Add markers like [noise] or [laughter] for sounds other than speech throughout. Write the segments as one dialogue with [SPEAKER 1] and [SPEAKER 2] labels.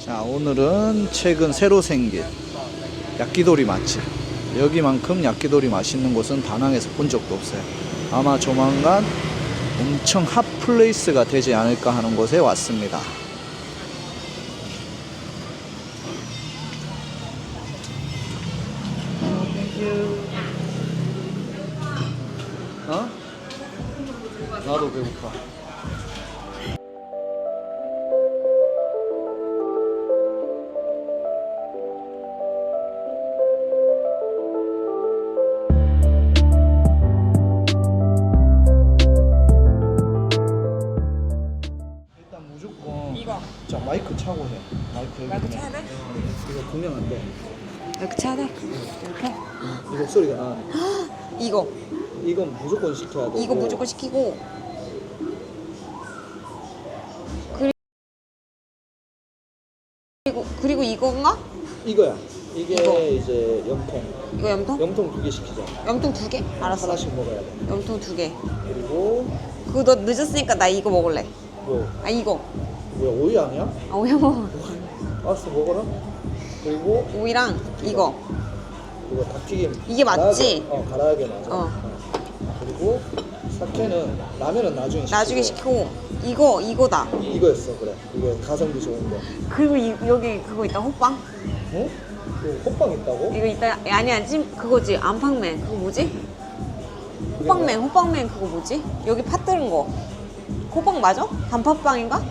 [SPEAKER 1] 자 오늘은 최근 새로 생긴 야끼도리 맛집. 여기만큼 야끼도리 맛있는 곳은 다낭에서 본 적도 없어요. 아마 조만간 엄청 핫플레이스가 되지 않을까 하는 곳에 왔습니다. 어? 나도 배고파 마이크 여기
[SPEAKER 2] 마이크
[SPEAKER 1] 있네.
[SPEAKER 2] 차야 돼?
[SPEAKER 1] 이거 구명 안돼
[SPEAKER 2] 이렇게?
[SPEAKER 1] 이거 소리가 나
[SPEAKER 2] 이거
[SPEAKER 1] 이건 무조건 시켜야 돼
[SPEAKER 2] 이거 무조건 시키고 그리- 그리고 그리고 이건가?
[SPEAKER 1] 이거야 이게
[SPEAKER 2] 이거.
[SPEAKER 1] 이제 염통
[SPEAKER 2] 이거 염통?
[SPEAKER 1] 염통 두 개 시키자
[SPEAKER 2] 염통 두 개? 알았어
[SPEAKER 1] 하나씩 먹어야 돼
[SPEAKER 2] 염통 두 개
[SPEAKER 1] 그리고
[SPEAKER 2] 그거 너 늦었으니까 나 이거 먹을래
[SPEAKER 1] 뭐
[SPEAKER 2] 아 이거
[SPEAKER 1] 뭐야 오이 아니야?
[SPEAKER 2] 아 오야 먹어
[SPEAKER 1] 알았어 먹어라 그리고
[SPEAKER 2] 오이랑 이거
[SPEAKER 1] 이거 닭튀김
[SPEAKER 2] 이게 맞지?
[SPEAKER 1] 가라하게, 어 가라하게 맞아
[SPEAKER 2] 어.
[SPEAKER 1] 어. 그리고 사케는 라면은 나중에 시키고
[SPEAKER 2] 나중에 시키고 이거 이거다
[SPEAKER 1] 이거였어 그래 이게 가성비 좋은 거
[SPEAKER 2] 그리고 이, 여기 그거 있다 호빵
[SPEAKER 1] 어? 또 호빵 있다고?
[SPEAKER 2] 이거 있다 아니 아니 찜 그거지 안팡맨 그거 뭐지? 호빵맨 호빵맨 그거 뭐지? 여기 팥 들은 거 호빵 맞아? 단팥빵인가?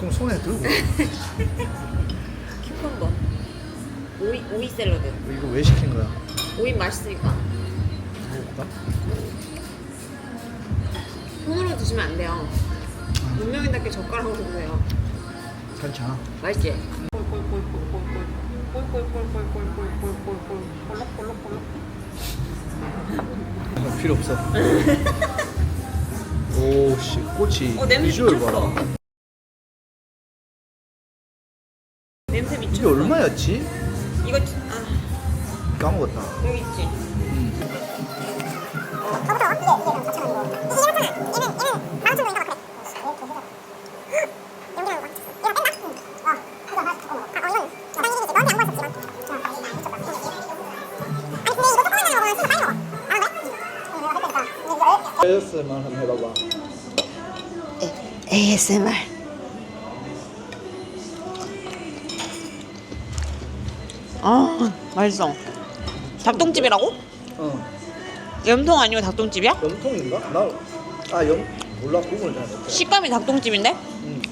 [SPEAKER 1] 그럼 손에 들고
[SPEAKER 2] 큐컴버. [laughs] 오이 오이 샐러드.
[SPEAKER 1] 이거 왜 시킨 거야?
[SPEAKER 2] 오이 맛있으니까.
[SPEAKER 1] 먹어볼까?
[SPEAKER 2] 손으로 드시면 안 돼요. 문명인답게 젓가락으로 드세요.
[SPEAKER 1] 괜찮아
[SPEAKER 2] 맛있지?
[SPEAKER 1] 이거 필요 없어 [laughs] 오씨 꼬치
[SPEAKER 2] 어, 냄새 미쳤어.
[SPEAKER 1] 이게. 얼마였지?
[SPEAKER 2] 이거 아
[SPEAKER 1] 까먹었다
[SPEAKER 2] 여기 있지.
[SPEAKER 1] ASMR 한번 해봐봐
[SPEAKER 2] ASMR. 맛있어. 닭똥집이라고?
[SPEAKER 1] 어
[SPEAKER 2] 염통 아니면 닭똥집이야?
[SPEAKER 1] 염통인가? 나아염 몰라 구분을 잘 못해
[SPEAKER 2] 식감이 닭똥집인데?
[SPEAKER 1] 음.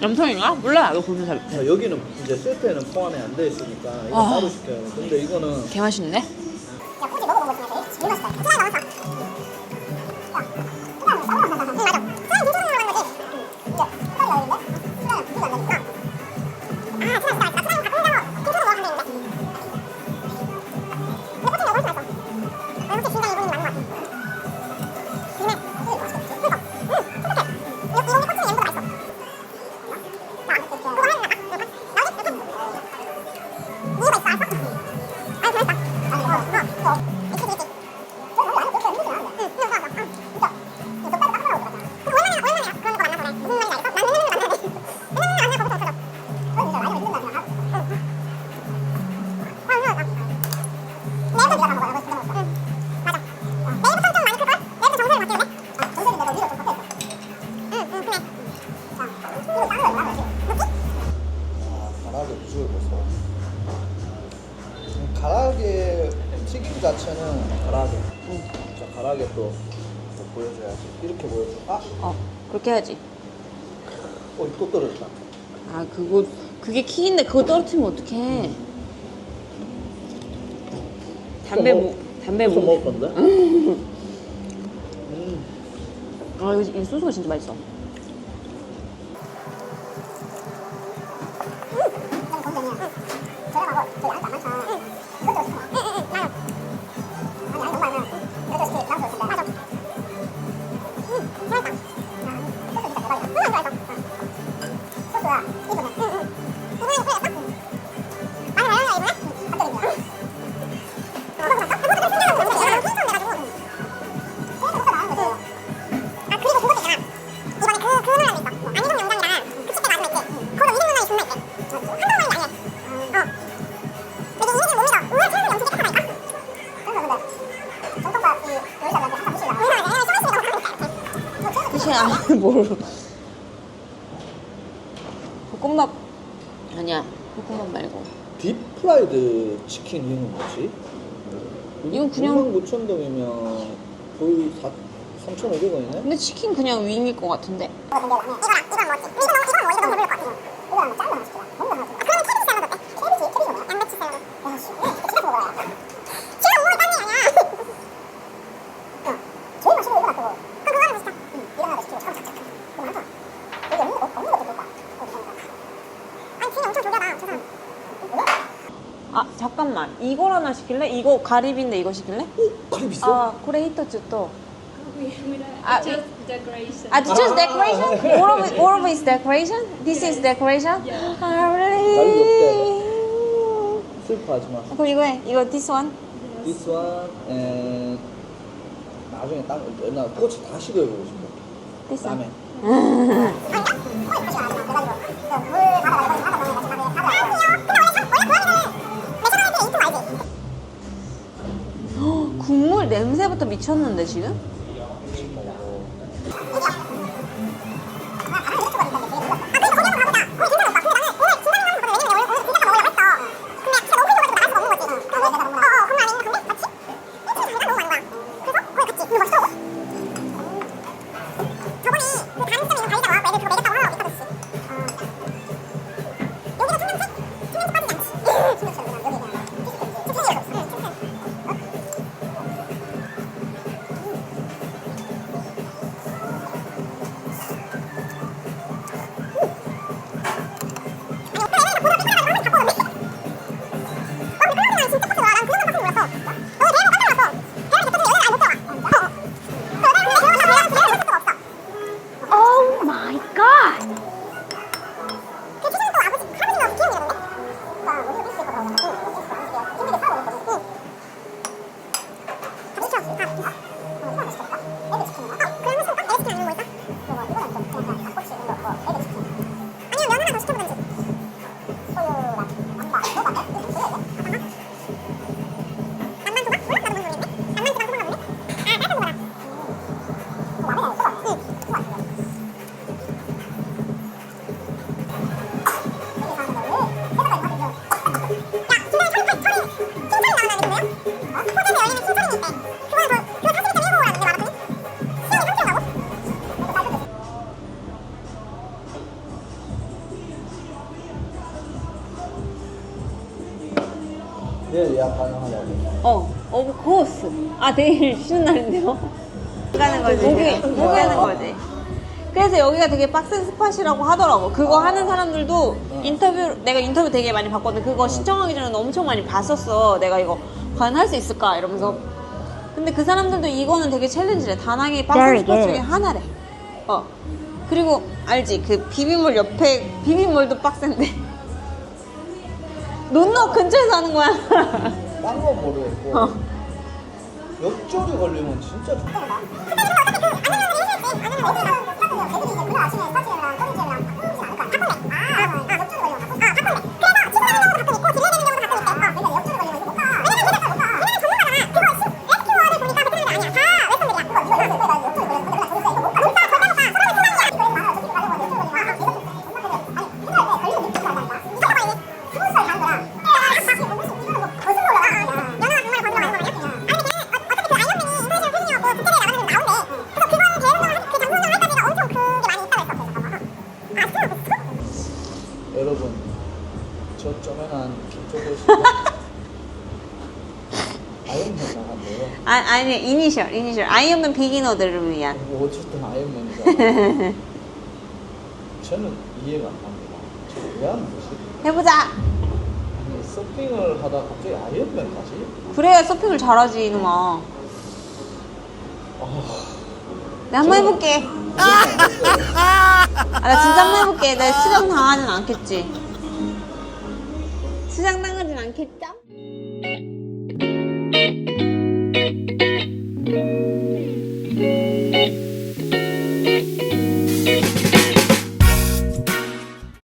[SPEAKER 2] 염통인가? 몰라. 이거 보면 잘.
[SPEAKER 1] 자, 여기는 이제 세트에는 포함이 안 돼 있으니까 이거
[SPEAKER 2] 아.
[SPEAKER 1] 따로 시켜야 돼 근데 이거는
[SPEAKER 2] 개 맛있는데?
[SPEAKER 1] 아, 자 가라age 또, 또 보여줘야지 이렇게 보여줘 아!
[SPEAKER 2] 어 그렇게 해야지.
[SPEAKER 1] 어, 또 떨어졌다
[SPEAKER 2] 아 그거 그게 킥인데 그거 떨어뜨리면 어떡해? 담배 또무 담배
[SPEAKER 1] 또
[SPEAKER 2] 무.
[SPEAKER 1] 먹을 건데? 음.
[SPEAKER 2] 아 이거, 이 소스가 진짜 맛있어. 뭘 볶음밥 아니야 볶음밥 말고
[SPEAKER 1] 딥프라이드 치킨 윙은 뭐지?
[SPEAKER 2] 이건 그냥-
[SPEAKER 1] 69,000동이면 거의 3,500원이네?
[SPEAKER 2] 근데 치킨 그냥 윙일 것 같은데 아 잠깐만 이걸 하나 시킬래? 이거 가리비인데 이거 시킬래?
[SPEAKER 1] 가리 비싸?
[SPEAKER 2] 아 그래 히토츠 또
[SPEAKER 3] We, we don't,
[SPEAKER 2] Ah,
[SPEAKER 3] just decoration.
[SPEAKER 2] 아, just decoration? All of it, all of it is decoration? This is decoration? 아, really?
[SPEAKER 1] 슬퍼하지 마.
[SPEAKER 2] 그럼 이거 해. 이거 this one?
[SPEAKER 1] This one and 나중에 딱, 나 꼬치 다 시도해보고 싶어.
[SPEAKER 2] This one.
[SPEAKER 1] 라면.
[SPEAKER 2] 국물 냄새부터 미쳤는데 지금?
[SPEAKER 1] 내일 예약 가능하다고.
[SPEAKER 2] 어, of course. 아, 내일 [laughs] 쉬는 날인데요? 가는 거지. 목이, 목이 하는 거지. 그래서 여기가 되게 빡센 스팟이라고 하더라고. 그거 하는 사람들도 인터뷰, 내가 인터뷰 되게 많이 봤거든. 그거 신청하기 전에 엄청 많이 봤었어. 내가 이거 과연 할 수 있을까? 이러면서. 근데 그 사람들도 이거는 되게 챌린지래. 다낭의 빡센
[SPEAKER 3] Very
[SPEAKER 2] 스팟
[SPEAKER 3] good.
[SPEAKER 2] 중에 하나래. 어. 그리고 알지? 그 비빔몰 옆에, 비빔몰도 빡센데. 논너 근처에서 하는 거야.
[SPEAKER 1] 딴 건 모르겠고.
[SPEAKER 2] 어.
[SPEAKER 1] 역절이 걸리면 진짜 좋
[SPEAKER 2] 아, 아니, 이니셜, 이니셜. 아이언맨 비기너들을 위한.
[SPEAKER 1] 뭐 어쨌든 아이언맨이잖아. [laughs] 저는 이해가 안 갑니다. 저왜 하는 거지?
[SPEAKER 2] 해보자!
[SPEAKER 1] 아니, 서핑을 하다 갑자기 아이언맨까지?
[SPEAKER 2] 그래야 서핑을 잘하지, 이놈아.
[SPEAKER 1] 아,
[SPEAKER 2] 내가 한번 해볼게. 아, 나 진짜 한번 해볼게. 내 수정 당하진 않겠지. 수정 당하진 않겠죠?